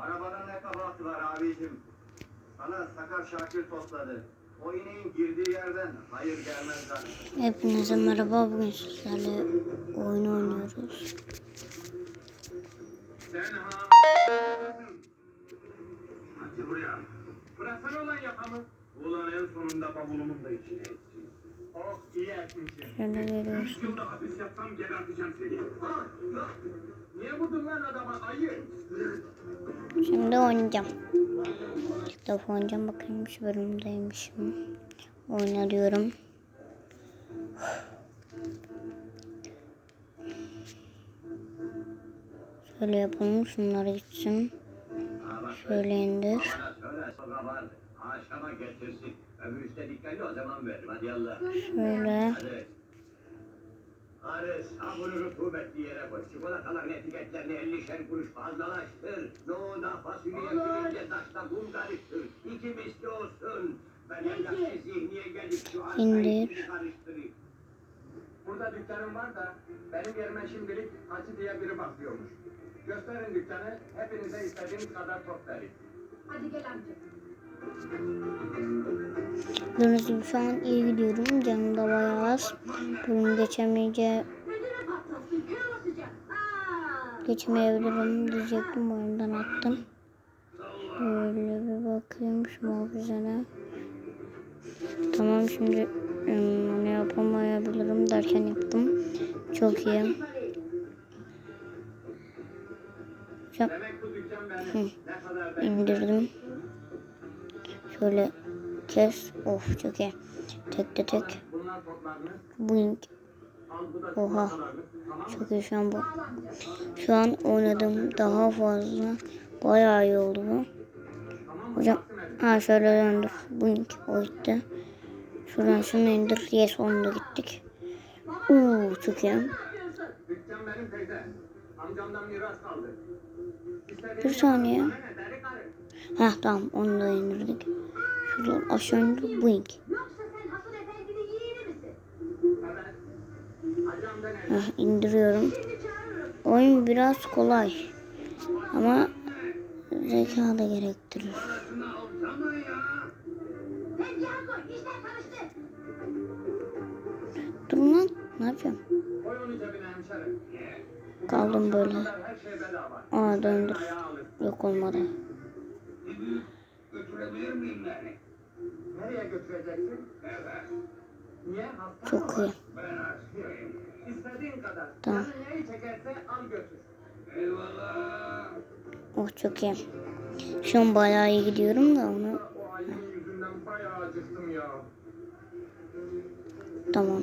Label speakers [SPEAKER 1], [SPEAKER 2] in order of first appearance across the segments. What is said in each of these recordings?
[SPEAKER 1] Arabanın ne kabahati var abicim? Sana Sakar Şakir topladı. O ineğin girdiği yerden hayır gelmez zaten.
[SPEAKER 2] Hepinize merhaba. Bugün sizlerle oyun oynuyoruz.
[SPEAKER 1] Sen ha... Hadi buraya. Bıraksana ulan yakamı. Ulan en sonunda bavulumun da içine etsin. Oh iyi etmişsin.
[SPEAKER 2] Şöyle
[SPEAKER 1] Üç
[SPEAKER 2] görüyorsun.
[SPEAKER 1] yılda hapis yapsam geberteceğim seni. Ah, ah. Niye vurdun lan adama ayı?
[SPEAKER 2] Şimdi oynayacağım. Defa oynayacağım. Bakayım şu bölümdeymişim. Oyna. Şöyle yapalım. Şunları gitsin. Şöyle indir. Şöyle.
[SPEAKER 1] Hadi sabunu rutubetli yere koy. Çikolataların etiketlerini 50'şer kuruş fazlalaştır. Nohuda fasulyeye taşla un karıştır. İki misli olsun. Ben evlatçı zihniye gelip şu
[SPEAKER 2] İndir.
[SPEAKER 1] karıştırayım. Burada dükkanım var da benim yerime şimdilik Hacı diye biri bakıyormuş. Gösterin dükkanı, hepinize istediğiniz kadar top verin.
[SPEAKER 3] Hadi gel amca.
[SPEAKER 2] Gördüğünüz şu an iyi gidiyorum. Canım da bayağı az. Bölüm geçemeyece geçmeyebilirim diyecektim. Oyundan attım. Böyle bir bakayım şu muhafizene. Tamam şimdi onu yapamayabilirim derken yaptım. Çok iyi.
[SPEAKER 1] Ne da
[SPEAKER 2] indirdim. Şöyle kes. Of çok iyi. Tek de tek. Boing. Oha. Çok iyi şu an bu. Şu an oynadım daha fazla. Bayağı iyi oldu bu. Hocam ha şöyle döndür. Boing. O gitti. Şuradan şunu indir. Yes onu da gittik. Uuu çok iyi. Bir saniye. Heh tamam onu da indirdik. Şuradan aşağı indir.
[SPEAKER 1] Nerede?
[SPEAKER 2] Heh, indiriyorum. Oyun biraz kolay. Ama zeka da gerektirir. Dur lan. Ne
[SPEAKER 1] hemşerim.
[SPEAKER 2] Kaldım böyle. Aa döndür. Yok olmadı.
[SPEAKER 1] Götürebilir miyim yani? Nereye götüreceksin? Evet. Niye? Hasta
[SPEAKER 2] Çok iyi.
[SPEAKER 1] Ben hastayım. İstediğin kadar.
[SPEAKER 2] Tamam.
[SPEAKER 1] Canın neyi çekerse al götür. Eyvallah.
[SPEAKER 2] Oh çok iyi. Şu an bayağı iyi gidiyorum da onu.
[SPEAKER 1] O ayının yüzünden bayağı acıktım ya.
[SPEAKER 2] Tamam.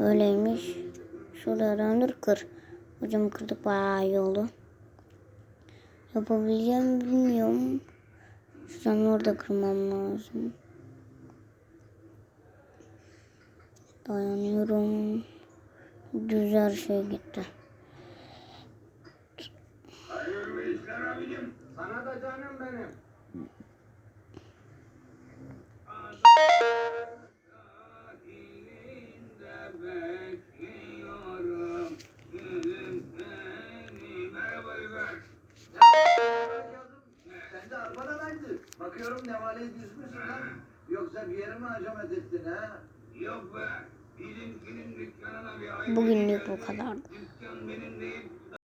[SPEAKER 2] Öyleymiş. Şuraya döndür kır. Hocam kırdık bayağı iyi oldu. Yapabileceğim mi bilmiyorum. Şuradan orada kırmam lazım. Dayanıyorum. Düz her şey gitti.
[SPEAKER 1] Hayırlı işler abicim. Sana da canım benim.
[SPEAKER 4] Bakıyorum nevaleyi düzmüşsün lan. Yoksa bir yere mi ettin ha?
[SPEAKER 2] Bugünlük bu kadar.
[SPEAKER 1] Dükkan benim deyip